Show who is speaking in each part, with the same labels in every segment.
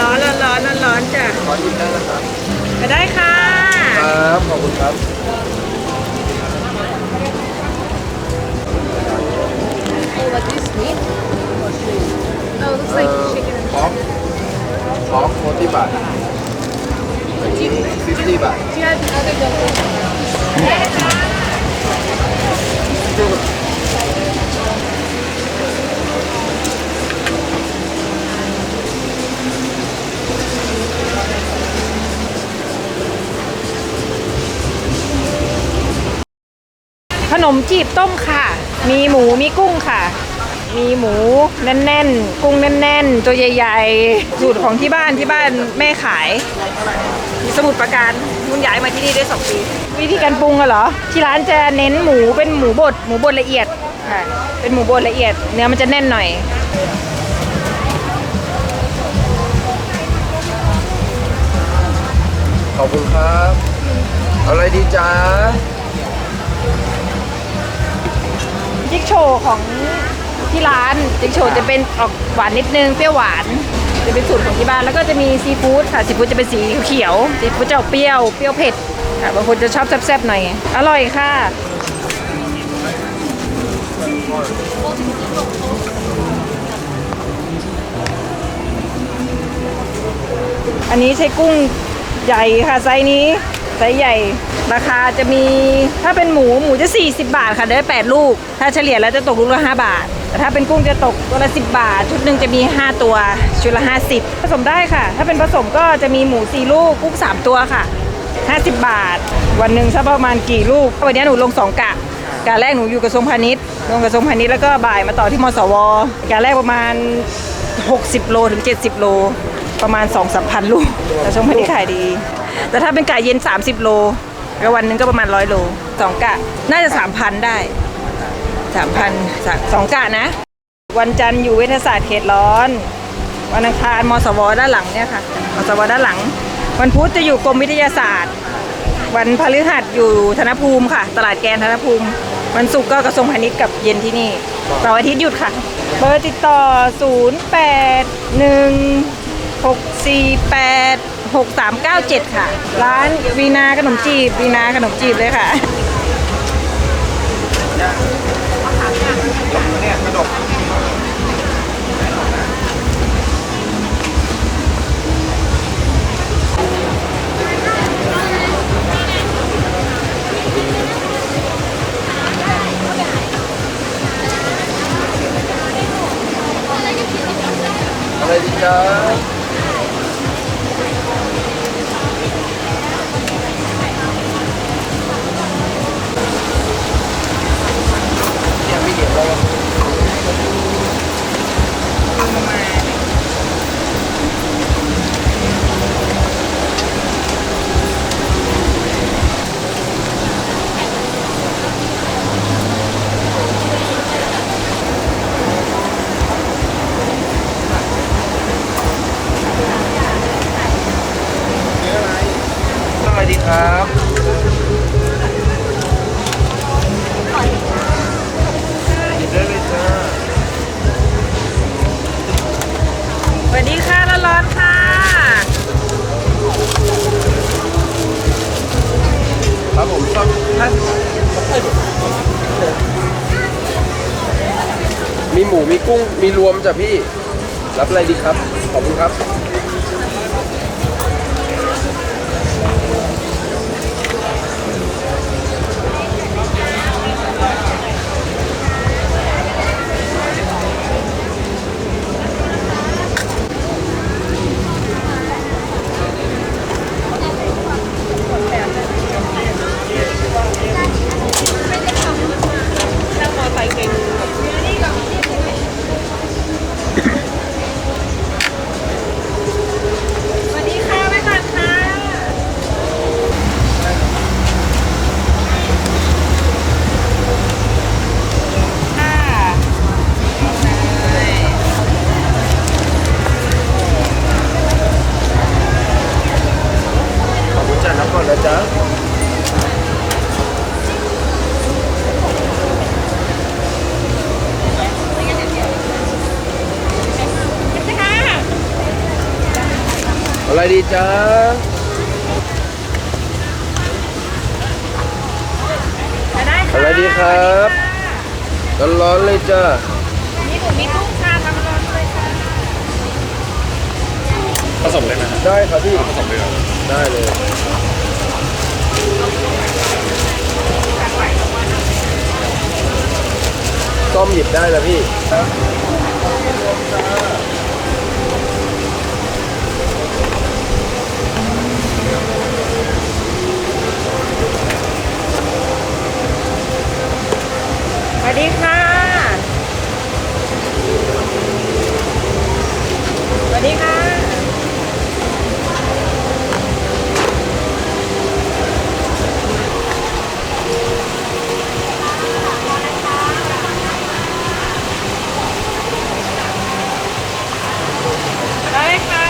Speaker 1: ร้อนร้อนร้อนร้อนร้อนจ้ะ
Speaker 2: ขอยิ้มได้นะครับ
Speaker 1: ไปได้ค่ะ
Speaker 2: ครับขอบคุณครับ
Speaker 3: Oh, what is meat? Oh, it looks like chicken.
Speaker 2: พอกพอกโฟตี้บาทอันนี้ฟิฟตี้บาท
Speaker 3: Do you have other dumplings?
Speaker 1: นมจีบต้มค่ะ มีหมูมีกุ้งค่ะ มีหมูแน่นๆ กุ้งแน่นๆ ตัวใหญ่ๆ สูตรของที่บ้านที่บ้านแม่ขายมีสมุดประการมุ่นย้ายมาที่นี่ได้สองปี วิธีการปรุงอะเหรอ ที่ร้านจะเน้นหมูเป็นหมูบดหมูบดละเอียดค่ะ เป็นหมูบดละเอียด เนื้อมันจะแน่นหน่อย
Speaker 2: ขอบคุณครับอาอะไรดีจ้า
Speaker 1: จิ๊กโชว์ของที่ร้านจิ๊กโชว์จะเป็นออกหวานนิดนึงเปรี้ยวหวานจะเป็นสูตรของที่บ้านแล้วก็จะมีซีฟู้ดค่ะซีฟู้ดจะเป็นสีเขียวซีฟู้ดจะออกเปรี้ยวเปรี้ยวเผ็ดค่ะบางคนจะชอบแซ่บๆหน่อยอร่อยค่ะอันนี้ใช้กุ้งใหญ่ค่ะไซส์นี้ ไซส์ใหญ่ ราคาจะมีถ้าเป็นหมูหมูจะ 40 บาทค่ะได้ 8 ลูก ถ้าเฉลี่ยแล้วจะตกลูกละ 5 บาท แต่ถ้าเป็นกุ้งจะตกตัวละ 10 บาท ชุดหนึ่งจะมี 5 ตัว ชุดละ 50 ผสมได้ค่ะ ถ้าเป็นผสมก็จะมีหมู 4 ลูกกุ้ง 3 ตัวค่ะ 50 บาท วันหนึ่งสักประมาณกี่ลูก วันนี้หนูลง 2 กะกะแรกหนูอยู่กระทรวงพาณิชย์ ลงกระทรวงพาณิชย์แล้วก็บ่ายมาต่อที่มสวกะแรกประมาณ 60 โลถึง 70 โล ประมาณ2 3พันลูกแต่ช่วงพาณิชย์ขายดี แต่ถ้าเป็นไกะเย็น 30 โลก็วันหนึงก็ประมาณ100โลสองกะน่าจะ 3,000 ได้3,000สักสองกะนะ วันจันทร์อยู่เวชศาสตร์เขตร้อน วันอังคารมสวด้านหลังเนี่ยค่ะมสวด้านหลัง วันพุธจะอยู่กรมวิทยาศาสตร์ วันพฤหัสอยู่ธนภูมิค่ะ ตลาดแกนธนภูมิวันศุกร์ก็กระทรวงพาณิชย์กับเย็นที่นี่เสาร์อาทิตย์หยุดค่ะ เบอร์ติดต่อ 0 8 1 6 4 8 6 3 9 7 ค่ะ ร้านวีนาขนมจีบวีนาขนมจีบเลยค่ะ
Speaker 2: กระดก มีหมูมีกุ้งมีรวมจ้ะพี่ รับอะไรดีครับ ขอบคุณครับ
Speaker 1: อะ
Speaker 2: ไรดีจ้า
Speaker 1: ได้
Speaker 2: อะไรดีครับร้อนๆเลยจ้า
Speaker 1: มีหมูมีกุ้งค่ะทำร้อนเลยค่ะ
Speaker 4: ผสมเลยไหมครับ
Speaker 2: ได้ครับพี่
Speaker 4: ผสมเลยเหรอ
Speaker 2: ได้เลยต้มหยิบได้แล้วพี่
Speaker 1: วัสดีค่ะ สวัสดีค่ะ ได้ค่ะ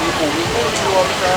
Speaker 2: มีหมูมีกุ้งรวมจ้า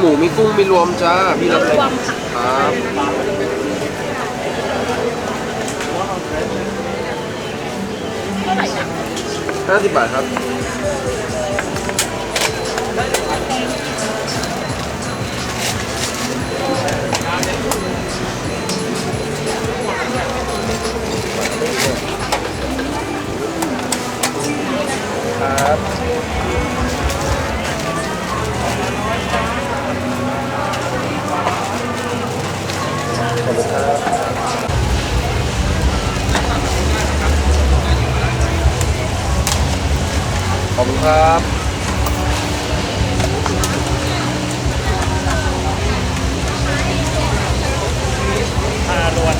Speaker 2: หมูมีกุ้งมีรวมจ้าพี่รับเลยครับห้าสิบบาทครับครับ ขอบคุณครับขอบคุณครับ
Speaker 4: ปลาล้วน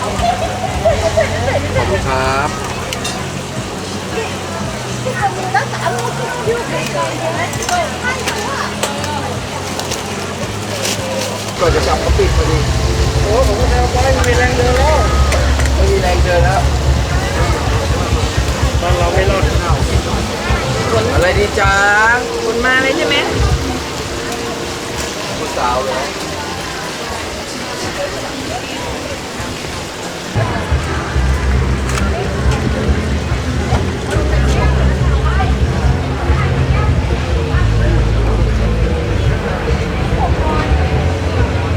Speaker 2: ขอบคุณครับ ก่อนจะกลับก็ปิดพอดีโอ้ผมก็แซวไปไม่มีแรงเดินแล้วไม่มีแรงเดินแล้ว
Speaker 4: ตอนเราไม่รอด
Speaker 2: อะไรดีจ้า
Speaker 1: คุณมาเลยใช่ไหม
Speaker 2: ผู้สาวเลย